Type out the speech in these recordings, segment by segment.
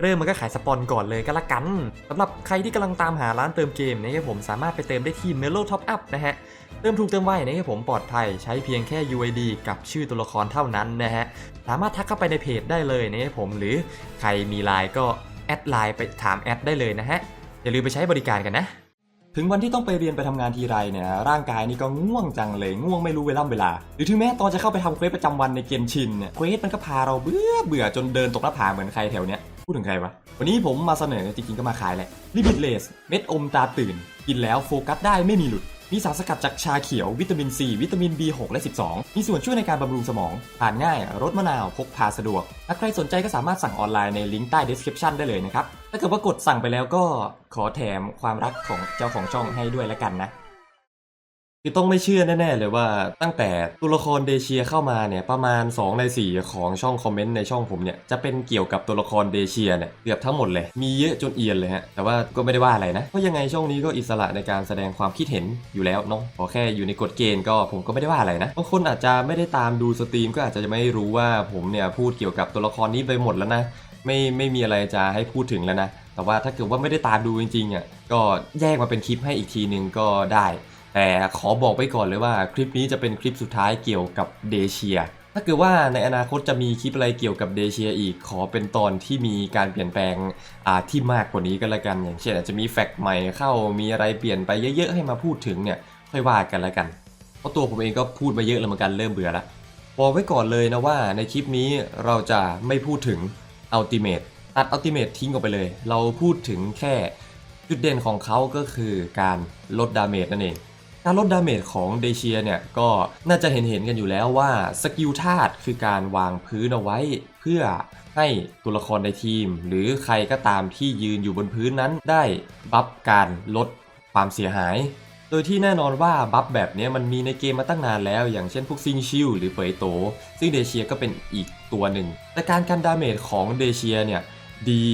เริ่มมันก็ขายสปอนก่อนเลยก็แล้วกันสำหรับใครที่กำลังตามหาร้านเติมเกมนะครับผมสามารถไปเติมได้ที่ Melo Top Up นะฮะเติมถูกเติมไวนะครับผมปลอดภัยใช้เพียงแค่ UID กับชื่อตัวละครเท่านั้นนะฮะสามารถทักเข้าไปในเพจได้เลยนะครับผมหรือใครมีไลน์ก็แอดไลน์ไปถามแอดได้เลยนะฮะอย่าลืมไปใช้บริการกันนะถึงวันที่ต้องไปเรียนไปทำงานทีไรเนี่ยร่างกายนี่ก็ง่วงจังเลยง่วงไม่รู้เวลาเวลา หรือถึงแม้ตอนจะเข้าไปทำเควสประจำวันในเกมชินเนี่ยเควสมันก็พาเราเบื่อเบื่อจนเดินตกหน้าผาเหมือนใครแถวเนี้ย พูดถึงใครวะ วันนี้ผมมาเสนอจริงๆก็มาขายแหละลิบิทเลสเม็ดอมตาตื่น กินแล้วโฟกัสได้ไม่มีหลุด มีสารสกัดจากชาเขียววิตามินซีวิตามิน B6 และ 12 มีส่วนช่วยในการบำรุงสมองทานง่ายรสมะนาวพกพาสะดวก ถ้าใครสนใจก็สามารถสั่งออนไลน์ในลิงก์ใต้ description ได้เลยนะครับ ถ้าเกิดว่ากดสั่งไปแล้วก็ขอแถมความรักของเจ้าของช่องให้ด้วยละกันนะ คือต้องไม่เชื่อแน่ ๆ เลยว่าตั้งแต่ตัวละครเดเชียเข้ามาเนี่ยประมาณ 2 ใน 4 ของช่องคอมเมนต์ในช่องผมเนี่ยจะเป็นเกี่ยวกับตัวละครเดเชียเนี่ยเกือบทั้งหมดเลย มีเยอะจนเอียนเลยฮะ แต่ว่าก็ไม่ได้ว่าอะไรนะ เพราะยังไงช่องนี้ก็อิสระในการแสดงความคิดเห็นอยู่แล้วเนาะขอแค่อยู่ในกฎเกณฑ์ก็ผมก็ไม่ได้ว่าอะไรนะบางคนอาจจะไม่ได้ตามดูสตรีมก็อาจจะไม่รู้ว่าผมเนี่ยพูดเกี่ยวกับตัวละครนี้ไปหมดแล้วนะไม่ไม่มีอะไรจะให้พูดถึงแล้วนะแต่ว่าถ้าเกิดว่าไม่ได้ตามดูจริงๆอะก็แยกมาเป็นคลิปให้อีกทีนึงก็ได้ แต่ขอบอกไปก่อนเลยว่าคลิปนี้จะเป็นคลิปสุดท้ายเกี่ยวกับเดเชีย ถ้าเกิดว่าในอนาคตจะมีคลิปอะไรเกี่ยวกับเดเชียอีก ขอเป็นตอนที่มีการเปลี่ยนแปลงที่มากกว่านี้ก็แล้วกัน อย่างเช่นอาจจะมีแฟกต์ใหม่เข้า มีอะไรเปลี่ยนไปเยอะๆให้มาพูดถึงเนี่ยค่อยว่ากันแล้วกัน เพราะตัวผมเองก็พูดมาเยอะแล้วเหมือนกันเริ่มเบื่อแล้วบอกไว้ก่อนเลยนะว่าในคลิปนี้เราจะไม่พูดถึงอัลติเม e ตัดอัลติเม e ทิ้งออกไปเลย เราพูดถึงแค่จุดเด่นของเขาก็คือการลดดาเมจนั่นเอง การลดดาเมจของเดเชียเนี่ยก็น่าจะเห็นเห็นๆกันอยู่แล้วว่าสกิลธาตุคือการวางพื้นเอาไว้ เพื่อให้ตัวละครในทีม หรือใครก็ตามที่ยืนอยู่บนพื้นนั้นได้บัฟการลดความเสียหาย โดยที่แน่นอนว่าบัฟแบบนี้มันมีในเกมมาตั้งนานแล้ว อย่างเช่นพวกซิงชิลหรือเปยโต ซึ่งเดเชียก็เป็นอีกตัวหนึ่ง แต่การกันดาเมจของเดเชียเนี่ยดี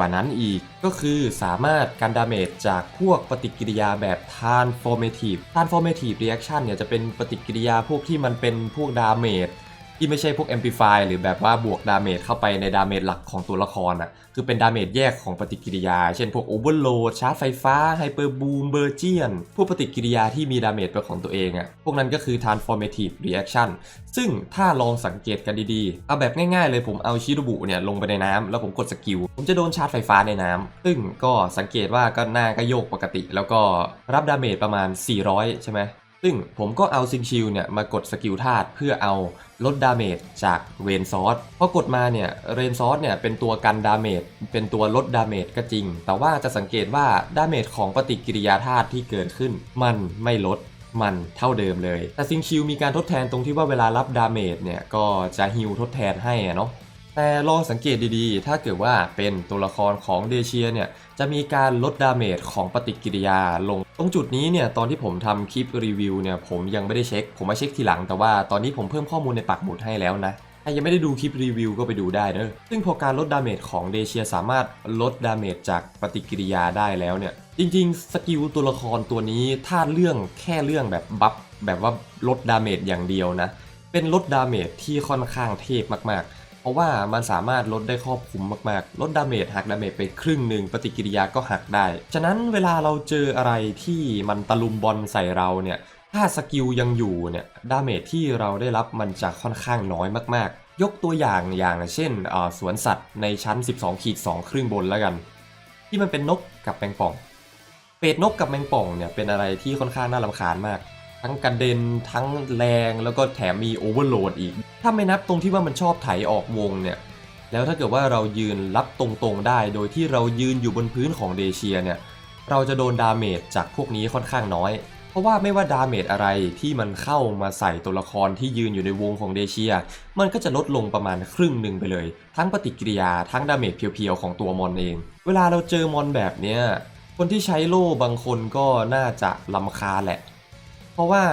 ว่านั้นอีก ก็คือสามารถกันดาเมจจากพวกปฏิกิริยาแบบ transformative transformative reaction เนี่ยจะเป็นปฏิกิริยาพวกที่มันเป็นพวกดาเมจ ที่ไม่ใช่พวก amplify หรือแบบว่าบวกดาเมจเข้าไปในดาเมจหลักของตัวละครอะคือเป็นดาเมจแยกของปฏิกิริยา เช่นพวก overload ชาร์จไฟฟ้า hyper boom เบอร์เจียนพวกปฏิกิริยาที่มีดาเมจเป็นของตัวเองอะพวกนั้นก็คือ transformative reaction ซึ่งถ้าลองสังเกตกันดีๆ เอาแบบง่ายๆเลยผมเอาชิโรบุเนี่ยลงไปในน้ำแล้วผมกดสกิลผมจะโดนชาร์จไฟฟ้าในน้ำซึ่งก็สังเกตว่าก็หน้าก็โยกปกติ แล้วก็รับดาเมจประมาณ 400 ใช่ไหม ซึ่งผมก็เอาซิงชิลเนี่ยมากดสกิลธาตุเพื่อเอาลดดาเมจจากเรนซอสพอกดมาเนี่ยเรนซอสเนี่ยเป็นตัวกันดาเมจเป็นตัวลดดาเมจก็จริง แต่ว่าจะสังเกตว่าดาเมจของปฏิกิริยาธาตุที่เกิดขึ้น มันไม่ลดมันเท่าเดิมเลย แต่ซิงชิลมีการทดแทนตรงที่ว่าเวลารับดาเมจเนี่ยก็จะฮิลทดแทนให้เนาะ แต่ลองสังเกตดีๆ ถ้าเกิดว่าเป็นตัวละครของเดเชียเนี่ย จะมีการลดดาเมจของปฏิกิริยาลง ตรงจุดนี้เนี่ย ตอนที่ผมทำคลิปรีวิวเนี่ย ผมยังไม่ได้เช็ค ผมมาเช็คทีหลัง แต่ว่าตอนนี้ผมเพิ่มข้อมูลในปักหมุดให้แล้วนะถ้ายังไม่ได้ดูคลิปรีวิวก็ไปดูได้เนอะซึ่งพอการลดดาเมจของเดเชียสามารถลดดาเมจจากปฏิกิริยาได้แล้วเนี่ย จริงๆ สกิลตัวละครตัวนี้ถ้าเรื่องแค่เรื่องแบบบัฟแบบว่าลดดาเมจอย่างเดียวนะ เป็นลดดาเมจที่ค่อนข้างเทพมากๆ เพราะว่ามันสามารถลดได้ครอบคลุมมากๆ ลดดาเมจหักดาเมจไปครึ่งหนึ่งปฏิกิริยาก็หักได้ ฉะนั้นเวลาเราเจออะไรที่มันตะลุมบอลใส่เราเนี่ย ถ้าสกิลยังอยู่เนี่ย ดาเมจที่เราได้รับมันจะค่อนข้างน้อยมากๆ ยกตัวอย่างอย่างเช่นสวนสัตว์ในชั้น 12ขีด2ครึ่งบนแล้วกัน ที่มันเป็นนกกับแมงป่อง เป็ดนกกับแมงป่องเนี่ยเป็นอะไรที่ค่อนข้างน่ารำคาญมาก ทั้งกระเด็นทั้งแรงแล้วก็แถมมีโอเวอร์โหลดอีก ถ้าไม่นับตรงที่ว่ามันชอบไถออกวงเนี่ย แล้วถ้าเกิดว่าเรายืนรับตรงๆได้ โดยที่เรายืนอยู่บนพื้นของเดเชียเนี่ย เราจะโดนดาเมจจากพวกนี้ค่อนข้างน้อย เพราะว่าไม่ว่าดาเมจอะไรที่มันเข้ามาใส่ตัวละครที่ยืนอยู่ในวงของเดเชีย มันก็จะลดลงประมาณครึ่งหนึ่งไปเลย ทั้งปฏิกิริยาทั้งดาเมจเพียวๆของตัวมอนเอง เวลาเราเจอมอนแบบเนี้ยคนที่ใช้โล่บางคนก็น่าจะลำคาแหละ ราะว่า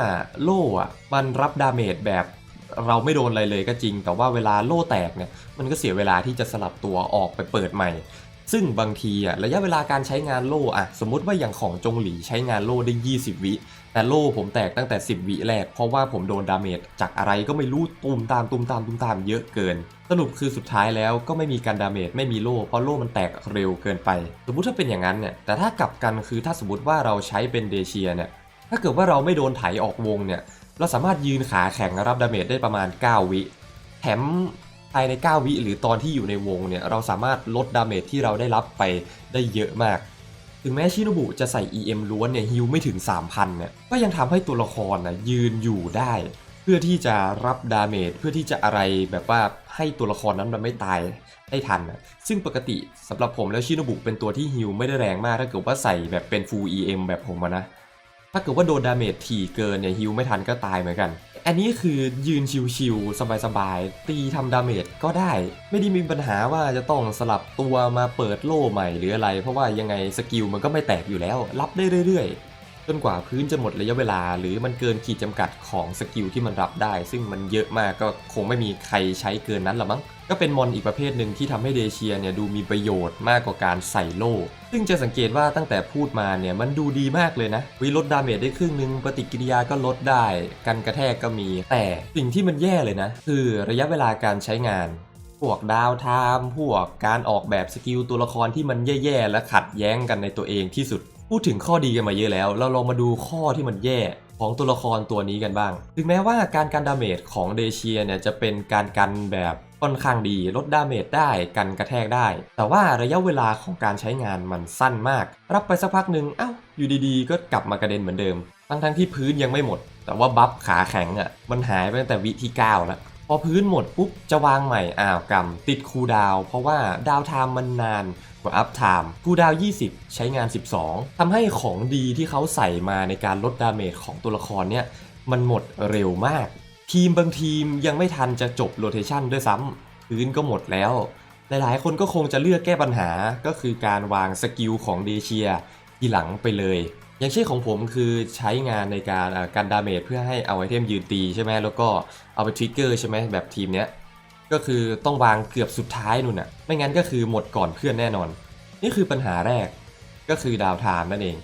โล่อะมันรับดาเมจแบบเราไม่โดนอะไรเลยก็จริง แต่ว่าเวลาโล่แตกเนี่ยมันก็เสียเวลาที่จะสลับตัวออกไปเปิดใหม่ ซึ่งบางทีอะระยะเวลาการใช้งานโล่อะสมมติว่าอย่างของจงหลีใช้งานโล่ได้ 20 วิแต่โล่ผมแตกตั้งแต่ 10 วิแรก เพราะว่าผมโดนดาเมจจากอะไรก็ไม่รู้ตูมตามตูมตามตูมตามเยอะเกิน สรุปคือสุดท้ายแล้วก็ไม่มีการดาเมจไม่มีโล่เพราะโล่มันแตกเร็วเกินไป สมมุติถ้าเป็นอย่างนั้นเนี่ยแต่ถ้ากลับกันคือถ้าสมมติว่าเราใช้เป็นเดเชียเนี่ย ถ้าเกิดว่าเราไม่โดนไถออกวงเนี่ย เราสามารถยืนขาแข็งรับดาเมจได้ประมาณ 9 วิ แถมภายใน 9 วิหรือตอนที่อยู่ในวงเนี่ย เราสามารถลดดาเมจที่เราได้รับไปได้เยอะมาก ถึงแม้ชิโนบุจะใส่ EM ล้วนเนี่ยฮิลไม่ถึง 3,000เนี่ย ก็ยังทำให้ตัวละครนะยืนอยู่ได้ เพื่อที่จะรับดาเมจเพื่อที่จะอะไรแบบว่าให้ตัวละครนั้นมันไม่ตายได้ทันนะซึ่งปกติสำหรับผมแล้วชิโนบุเป็นตัวที่ฮิลไม่ได้แรงมากถ้าเกิดว่าใส่แบบเป็น full EM แบบผมนะ ถ้าเกิดว่าโดนดาเมจถี่เกินเนี่ยฮิวไม่ทันก็ตายเหมือนกัน อันนี้คือยืนชิวๆสบายๆ ตีทำดาเมจก็ได้ ไม่ได้มีปัญหาว่าจะต้องสลับตัวมาเปิดโล่ใหม่หรืออะไร เพราะว่ายังไงสกิลมันก็ไม่แตกอยู่แล้ว รับได้เรื่อยๆ จนกว่าพื้นจะหมดระยะเวลา หรือมันเกินขีดจำกัดของสกิลที่มันรับได้ ซึ่งมันเยอะมากก็คงไม่มีใครใช้เกินนั้นหรอมั้งก็เป็นมอนอีกประเภทหนึ่งที่ทำให้เดเชียเนี่ยดูมีประโยชน์มากกว่าการใส่โล่ ซึ่งจะสังเกตว่าตั้งแต่พูดมาเนี่ยมันดูดีมากเลยนะ วิลดดาเมจได้ครึ่งหนึ่งปฏิกิริยาก็ลดได้ กันกระแทกก็มี แต่สิ่งที่มันแย่เลยนะ คือระยะเวลาการใช้งาน พวกดาวไทม์พวกการออกแบบสกิลตัวละครที่มันแย่ๆและขัดแย้งกันในตัวเองที่สุด พูดถึงข้อดีกันมาเยอะแล้ว เราลองมาดูข้อที่มันแย่ของตัวละครตัวนี้กันบ้าง ถึงแม้ว่าการกันดาเมจของเดเชียเนี่ยจะเป็นการกันแบบค่อนข้างดีลดดาเมจได้กันกระแทกได้ แต่ว่าระยะเวลาของการใช้งานมันสั้นมาก รับไปสักพักหนึ่งเอ้าอยู่ดีๆ ก็กลับมากระเด็นเหมือนเดิม ทั้งๆที่พื้นยังไม่หมด แต่ว่าบัฟขาแข็งอะ่ะมันหายไปตั้งแต่วิที่9แล้ว พอพื้นหมดปุ๊บจะวางใหม่อ้าวกรรมติดคูดาว เพราะว่าดาวไทม์มันนานกว่าอัพไทม์คูดาว 20 ใช้งาน 12ทำให้ของดีที่เขาใส่มาในการลดดาเมจของตัวละครเนี่ยมันหมดเร็วมาก ทีมบางทีมยังไม่ทันจะจบโรเทชันด้วยซ้ำพื้นก็หมดแล้ว หลายๆ คนก็คงจะเลือกแก้ปัญหาก็คือการวางสกิลของเดเชียทีหลังไปเลย อย่างเช่นของผมคือใช้งานในการอ่ากันดาเมจเพื่อให้เอาไอเทมยืนตีใช่ไหมแล้วก็เอาไปทริกเกอร์ใช่ไหมแบบทีมเนี้ยก็คือต้องวางเกือบสุดท้ายนู่นน่ะ ไม่งั้นก็คือหมดก่อนเพื่อนแน่นอน นี่คือปัญหาแรกก็คือดาวไทม์นั่นเอง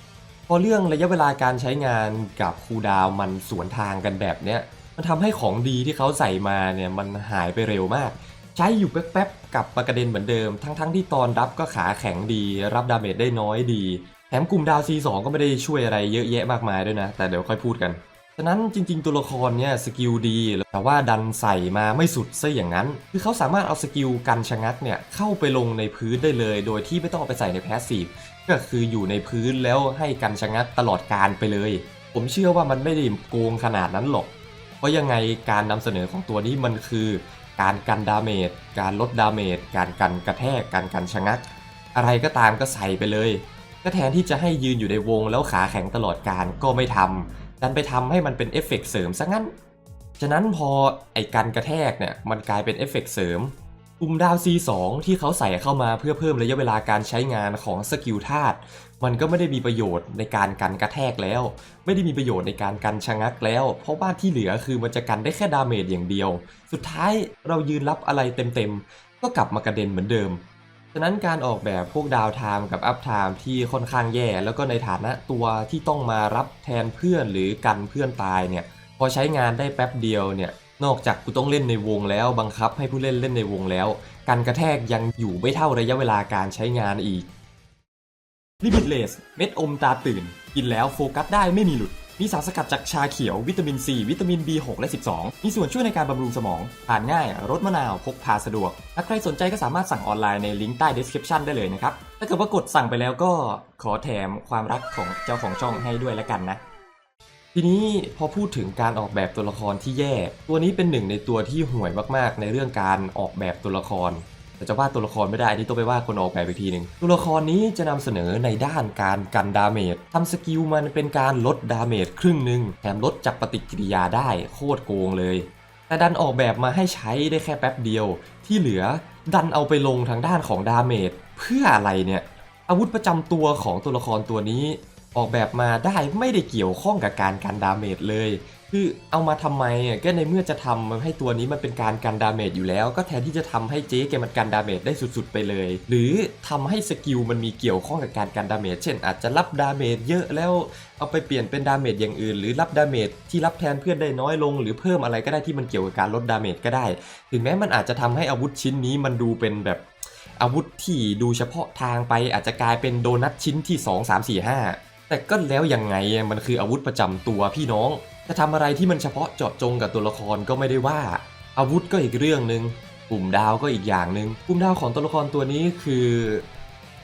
พอเรื่องระยะเวลาการใช้งานกับคูดาวมันสวนทางกันแบบเนี้ยมันทำให้ของดีที่เขาใส่มาเนี่ยมันหายไปเร็วมาก ใช้อยู่แป๊บๆกับมากระเด็นเหมือนเดิม ทั้งๆที่ตอนรับก็ขาแข็งดี รับดาเมจได้น้อยดี ถมกลุ่มดาว C2 ก็ไม่ได้ช่วยอะไรเยอะแยะมากมายด้วยนะ แต่เดี๋ยวค่อยพูดกัน ฉะนั้นจริง ๆ ตัวละครเนี่ยสกิลดี แต่ว่าดันใส่มาไม่สุดซะอย่างนั้น คือเขาสามารถเอาสกิลกันชะงักเนี่ยเข้าไปลงในพื้นได้เลย โดยที่ไม่ต้องเอาไปใส่ในแพสซีฟ ก็คืออยู่ในพื้นแล้วให้กันชะงักตลอดการไปเลย ผมเชื่อว่ามันไม่ได้โกงขนาดนั้นหรอก เพราะยังไงการนำเสนอของตัวนี้มันคือ การกันดาเมจ การลดดาเมจ การกันกระแทก การกันชะงัก อะไรก็ตามก็ใส่ไปเลย ก็แทนที่จะให้ยืนอยู่ในวงแล้วขาแข็งตลอดการก็ไม่ทำดันไปทำให้มันเป็นเอฟเฟกต์เสริมซะงั้น ฉะนั้นพอไอ้การกระแทกเนี่ยมันกลายเป็นเอฟเฟกต์เสริมปุ่มดาว C2 ที่เขาใส่เข้ามาเพื่อเพิ่มระยะเวลาการใช้งานของสกิลธาตุมันก็ไม่ได้มีประโยชน์ในการกันกระแทกแล้ว ไม่ได้มีประโยชน์ในการกันชะงักแล้ว เพราะว่าที่เหลือคือมันจะกันได้แค่ดาเมจอย่างเดียว สุดท้ายเรายืนรับอะไรเต็มๆก็กลับมากระเด็นเหมือนเดิม ฉะนั้นการออกแบบพวกดาวไทม์กับอัพไทม์ที่ค่อนข้างแย่ แล้วก็ในฐานะตัวที่ต้องมารับแทนเพื่อนหรือกันเพื่อนตายเนี่ยพอใช้งานได้แป๊บเดียวเนี่ยนอกจากกูต้องเล่นในวงแล้วบังคับให้ผู้เล่นเล่นในวงแล้ว การกระแทกยังอยู่ไม่เท่าระยะเวลาการใช้งานอีกลิมิตเลสเม็ดอมตาตื่น กินแล้วโฟกัสได้ไม่มีหลุด มีสารสกัดจากชาเขียววิตามิน C วิตามิน B6 และ 12 มีส่วนช่วยในการบำรุงสมองทานง่ายรสมะนาวพกพาสะดวก ถ้าใครสนใจก็สามารถสั่งออนไลน์ในลิงก์ใต้ description ได้เลยนะครับ ถ้าเกิดว่ากดสั่งไปแล้วก็ขอแถมความรักของเจ้าของช่องให้ด้วยแล้วกันนะ ทีนี้พอพูดถึงการออกแบบตัวละครที่แย่ ตัวนี้เป็นหนึ่งในตัวที่ห่วยมากๆ ในเรื่องการออกแบบตัวละคร แต่จะว่าตัวละครไม่ได้อันนี่ต้องไปว่าคนออกแบบอีกทีหนึ่งตัวละครนี้จะนำเสนอในด้านการกันดาเมจทำสกิลมันเป็นการลดดาเมจครึ่งหนึ่งแถมลดจากปฏิกิริยาได้โคตรโกงเลย แต่ดันออกแบบมาให้ใช้ได้แค่แป๊บเดียว ที่เหลือดันเอาไปลงทางด้านของดาเมจเพื่ออะไรเนี่ยอาวุธประจำตัวของตัวละครตัวนี้ ออกแบบมาได้ไม่ได้เกี่ยวข้องกับการกันดาเมจเลย คือเอามาทำไมอะก็ในเมื่อจะทำให้ตัวนี้มันเป็นการกันดาเมจอยู่แล้ว ก็แทนที่จะทำให้เจ๊แกมันกันดาเมจได้สุดๆไปเลย หรือทำให้สกิลมันมีเกี่ยวข้องกับการกันดาเมจเช่น อาจจะรับดาเมจเยอะแล้วเอาไปเปลี่ยนเป็นดาเมจอย่างอื่น หรือรับดาเมจที่รับแทนเพื่อนได้น้อยลง หรือเพิ่มอะไรก็ได้ที่มันเกี่ยวกับการลดดาเมจก็ได้ ถึงแม้มันอาจจะทำให้อาวุธชิ้นนี้มันดูเป็นแบบอาวุธที่ดูเฉพาะทางไปอาจจะกลายเป็นโดนัทชิ้นที่ 2 3 4 5 แต่ก็แล้วยังไงมันคืออาวุธประจำตัวพี่น้อง จะทำอะไรที่มันเฉพาะเจาะจงกับตัวละครก็ไม่ได้ว่า อาวุธก็อีกเรื่องหนึ่งปุ่มดาวก็อีกอย่างหนึ่งปุ่มดาวของตัวละครตัวนี้คือ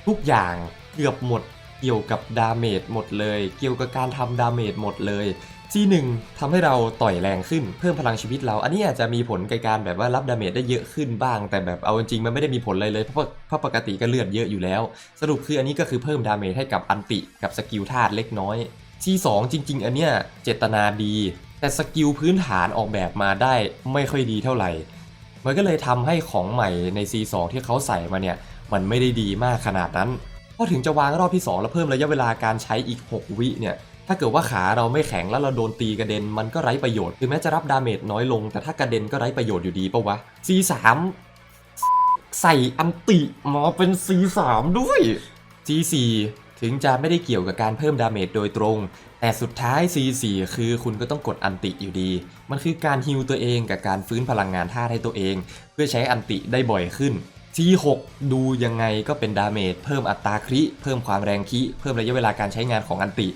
ทุกอย่างเกือบหมดเกี่ยวกับดาเมจหมดเลย เกี่ยวกับการทำดาเมจหมดเลย C1 ทำให้เราต่อยแรงขึ้นเพิ่มพลังชีวิตเรา อันนี้อาจจะมีผลกับการแบบว่ารับดาเมจได้เยอะขึ้นบ้าง แต่แบบเอาจริงมันไม่ได้มีผลเลยเพราะเพราะปกติก็เลือดเยอะอยู่แล้ว สรุปคืออันนี้ก็คือเพิ่มดาเมจให้กับอันติกับสกิลธาตุเล็กน้อย C2 จริง ๆ อันเนี้ยเจตนาดี แต่สกิลพื้นฐานออกแบบมาได้ไม่ค่อยดีเท่าไหร่ มันก็เลยทำให้ของใหม่ใน C2 ที่เขาใส่มาเนี่ยมันไม่ได้ดีมากขนาดนั้นพอถึงจะวางรอบที่ 2 แล้วเพิ่มระยะเวลาการใช้อีก 6 วิเนี่ย ถ้าเกิดว่าขาเราไม่แข็งแล้วเราโดนตีกระเด็นมันก็ไร้ประโยชน์ถึงแม้จะรับดาเมจน้อยลง แต่ถ้ากระเด็นก็ไร้ประโยชน์อยู่ดีปะวะ C3 ใส่อันติมาเป็น C3 ด้วย C4 ถึงจะไม่ได้เกี่ยวกับการเพิ่มดาเมจโดยตรง แต่สุดท้าย C4 คือคุณก็ต้องกดอันติอยู่ดี มันคือการฮิวตัวเองกับการฟื้นพลังงานธาตุให้ตัวเอง เพื่อใช้อันติได้บ่อยขึ้น C6 ดูยังไงก็เป็นดาเมจเพิ่มอัตราคริ เพิ่มความแรงคริเพิ่มระยะเวลาการใช้งานของอันติ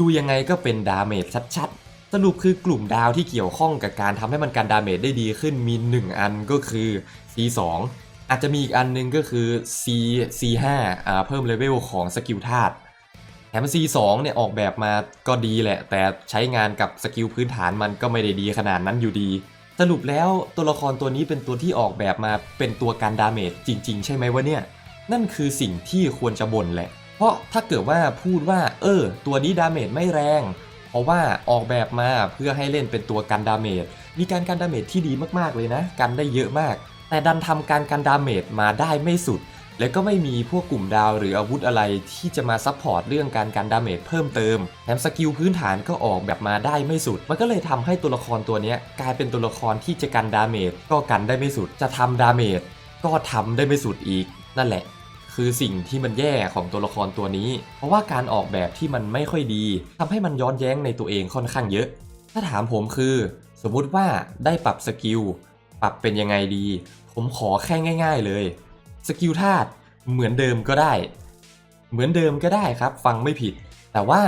ดูยังไงก็เป็นดาเมจชัดๆ สรุปคือกลุ่มดาวที่เกี่ยวข้องกับการทำให้มันการดาเมจได้ดีขึ้นมี 1 อันก็คือ C2 อาจจะมีอีกอันหนึงก็คือ C C5 อ่าเพิ่มเลเวลของสกิลธาตุแถม C2 เนี่ยออกแบบมาก็ดีแหละ แต่ใช้งานกับสกิลพื้นฐานมันก็ไม่ได้ดีขนาดนั้นอยู่ดี สรุปแล้วตัวละครตัวนี้เป็นตัวที่ออกแบบมาเป็นตัวการดาเมจจริง ๆ ใช่ไหมวะเนี่ย นั่นคือสิ่งที่ควรจะบ่นแหละ เพราะถ้าเกิดว่าพูดว่า เออ ตัวนี้ดาเมจไม่แรง เพราะว่าออกแบบมาเพื่อให้เล่นเป็นตัวกันดาเมจมีการกันดาเมจที่ดีมากๆเลยนะ กันได้เยอะมาก แต่ดันทำการกันดาเมจมาได้ไม่สุด แล้วก็ไม่มีพวกกลุ่มดาวหรืออาวุธอะไรที่จะมาซัพพอร์ตเรื่องการกันดาเมจเพิ่มเติมแถมสกิลพื้นฐานก็ออกแบบมาได้ไม่สุด มันก็เลยทำให้ตัวละครตัวนี้กลายเป็นตัวละครที่จะกันดาเมจก็กันได้ไม่สุด จะทำดาเมจก็ทำได้ไม่สุดอีก นั่นแหละ คือสิ่งที่มันแย่ของตัวละครตัวนี้ เพราะว่าการออกแบบที่มันไม่ค่อยดีทำให้มันย้อนแย้งในตัวเองค่อนข้างเยอะ ถ้าถามผมคือ สมมุติว่าได้ปรับสกิลปรับเป็นยังไงดี ผมขอแค่ง่าย ๆ เลยสกิลธาตุเหมือนเดิมก็ได้ เหมือนเดิมก็ได้ครับ ฟังไม่ผิด แต่ว่า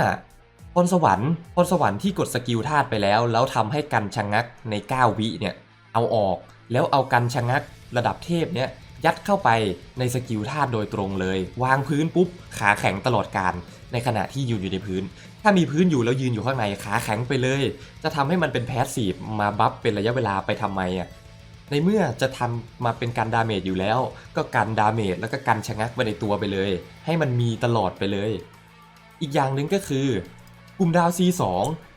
พรสวรรค์พรสวรรค์ที่กดสกิลธาตุไปแล้ว แล้วทำให้กันชะงักใน 9 วิเนี่ยเอาออกแล้วเอากันชะงักระดับเทพเนี่ย ยัดเข้าไปในสกิลธาตุโดยตรงเลย วางพื้นปุ๊บ ขาแข็งตลอดการในขณะที่ยืนอยู่ในพื้น ถ้ามีพื้นอยู่แล้วยืนอยู่ข้างในขาแข็งไปเลย จะทำให้มันเป็นแพสซีฟมาบัฟเป็นระยะเวลาไปทำไมอะในเมื่อจะทำมาเป็นการดาเมจอยู่แล้ว ก็กันดาเมจแล้วก็กันชะงักไว้ในตัวไปเลย ให้มันมีตลอดไปเลย อีกอย่างหนึ่งก็คือกลุ่มดาว C2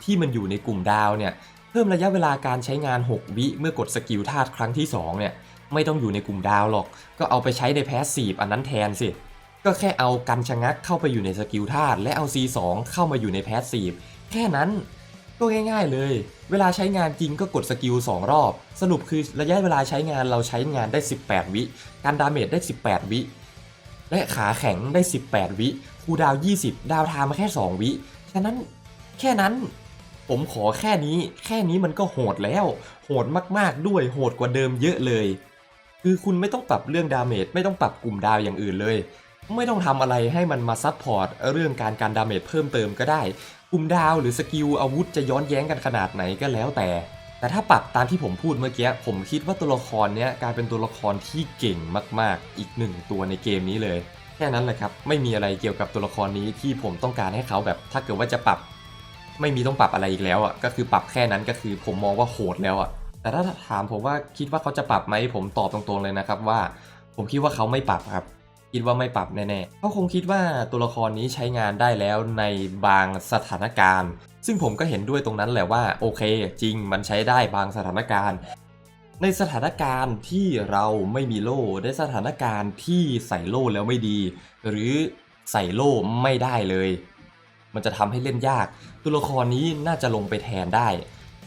ที่มันอยู่ในกลุ่มดาวเนี่ยเพิ่มระยะเวลาการใช้งาน 6 วิเมื่อกดสกิลธาตุครั้งที่ 2 เนี่ย ไม่ต้องอยู่ในกลุ่มดาวหรอก ก็เอาไปใช้ในแพสซีฟอันนั้นแทนสิ ก็แค่เอากันชะงักเข้าไปอยู่ในสกิลธาตุและเอา C2 เข้ามาอยู่ในแพสซีฟแค่นั้นก็ง่ายๆเลย เวลาใช้งานจริงก็กดสกิล 2 รอบ สรุปคือระยะเวลาใช้งานเราใช้งานได้ 18 วิ การดาเมจได้ 18 วิ และขาแข็งได้ 18 วิคูดาว 20 ดาวทม์มาแค่ 2 วิ ฉะนั้นแค่นั้น ผมขอแค่นี้ แค่นี้มันก็โหดแล้ว โหดมากๆด้วย โหดกว่าเดิมเยอะเลย คือคุณไม่ต้องปรับเรื่องดาเมจไม่ต้องปรับกลุ่มดาวอย่างอื่นเลย ไม่ต้องทำอะไรให้มันมาซับพอร์ตเรื่องการการดาเมจเพิ่มเติมก็ได้ กลุ่มดาวหรือสกิลอาวุธจะย้อนแย้งกันขนาดไหนก็แล้วแต่ แต่ถ้าปรับตามที่ผมพูดเมื่อกี้ผมคิดว่าตัวละครเนี้ยกลายเป็นตัวละครที่เก่งมากๆ อีกหนึ่งตัวในเกมนี้เลยแค่นั้นแหละครับ ไม่มีอะไรเกี่ยวกับตัวละครนี้ที่ผมต้องการให้เขาแบบ ถ้าเกิดว่าจะปรับ ไม่มีต้องปรับอะไรอีกแล้วอะก็คือปรับแค่นั้นก็คือผมมองว่าโหดแล้วอะ แต่ถ้าถามผมว่าคิดว่าเขาจะปรับไหมผมตอบตรงๆเลยนะครับว่า ผมคิดว่าเขาไม่ปรับครับ คิดว่าไม่ปรับแน่ๆเขาคงคิดว่าตัวละครนี้ใช้งานได้แล้วในบางสถานการณ์ ซึ่งผมก็เห็นด้วยตรงนั้นแหละว่าโอเค จริงมันใช้ได้บางสถานการณ์ ในสถานการณ์ที่เราไม่มีโล่ในสถานการณ์ที่ใส่โล่แล้วไม่ดี หรือใส่โล่ไม่ได้เลย มันจะทำให้เล่นยาก ตัวละครนี้น่าจะลงไปแทนได้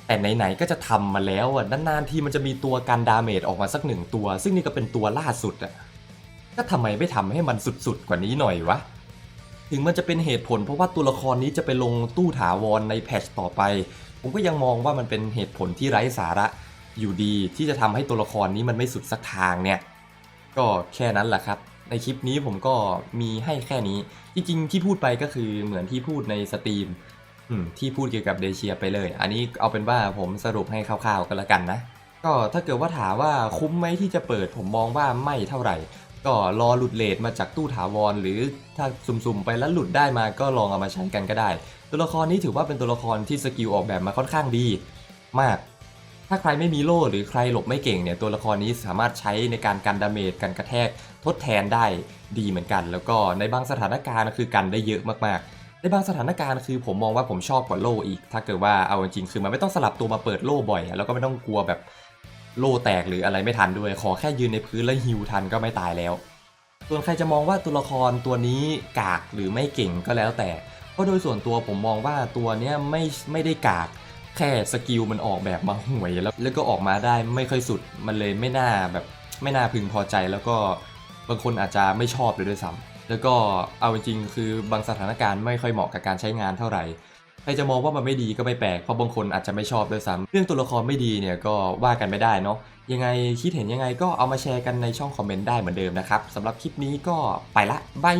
แต่ไหนๆก็จะทำมาแล้วอะนานๆทีมันจะมีตัวกันดาเมจออกมาสักหนึ่งตัว ซึ่งนี่ก็เป็นตัวล่าสุดอะก็ทำไมไม่ทำให้มันสุดๆกว่านี้หน่อยวะถึงมันจะเป็นเหตุผลเพราะว่าตัวละครนี้จะไปลงตู้ถาวรในแพทชต่อไป ผมก็ยังมองว่ามันเป็นเหตุผลที่ไร้สาระ อยู่ดีที่จะทำให้ตัวละครนี้มันไม่สุดสักทางเนี่ย ก็แค่นั้นแหละครับ ในคลิปนี้ผมก็มีให้แค่นี้ จริงๆที่พูดไปก็คือเหมือนที่พูดในสตรีม ที่พูดเกี่ยวกับเดเชียไปเลย อันนี้เอาเป็นว่าผมสรุปให้คร่าวๆกันละกันนะ ก็ถ้าเกิดว่าถามว่าคุ้มไหมที่จะเปิดผมมองว่าไม่เท่าไหร่ ก็รอหลุดเลทมาจากตู้ถาวร หรือถ้าสุ่มๆไปแล้วหลุดได้มาก็ลองเอามาใช้กันก็ได้ ตัวละครนี้ถือว่าเป็นตัวละครที่สกิลออกแบบมาค่อนข้างดี มาก ถ้าใครไม่มีโล่หรือใครหลบไม่เก่งเนี่ยตัวละครนี้สามารถใช้ในการกันดาเมจกันกระแทกทดแทนได้ดีเหมือนกัน แล้วก็ในบางสถานการณ์คือกันได้เยอะมากๆ ในบางสถานการณ์คือผมมองว่าผมชอบกว่าโล่อีก ถ้าเกิดว่าเอาจริงๆคือมันไม่ต้องสลับตัวมาเปิดโล่บ่อย แล้วก็ไม่ต้องกลัวแบบโล่แตกหรืออะไรไม่ทันด้วย ขอแค่ยืนในพื้นแล้วฮิวทันก็ไม่ตายแล้ว ส่วนใครจะมองว่าตัวละครตัวนี้กากหรือไม่เก่งก็แล้วแต่ เพราะโดยส่วนตัวผมมองว่าตัวเนี้ยไม่ไม่ได้กากแค่สกิลมันออกแบบมาห่วยแล้วแล้วก็ออกมาได้ไม่ค่อยสุดมันเลยไม่น่าแบบไม่น่าพึงพอใจแล้วก็บางคนอาจจะไม่ชอบเลยด้วยซ้ำ แล้วก็เอาจริงคือบางสถานการณ์ไม่ค่อยเหมาะกับการใช้งานเท่าไหร่ใครจะมองว่ามันไม่ดีก็ไม่แปลกเพราะบางคนอาจจะไม่ชอบด้วยซ้ำเรื่องตัวละครไม่ดีเนี่ยก็ว่ากันไม่ได้เนาะยังไงคิดเห็นยังไงก็เอามาแชร์กันในช่องคอมเมนต์ได้เหมือนเดิมนะครับสำหรับคลิปนี้ก็ไปละบาย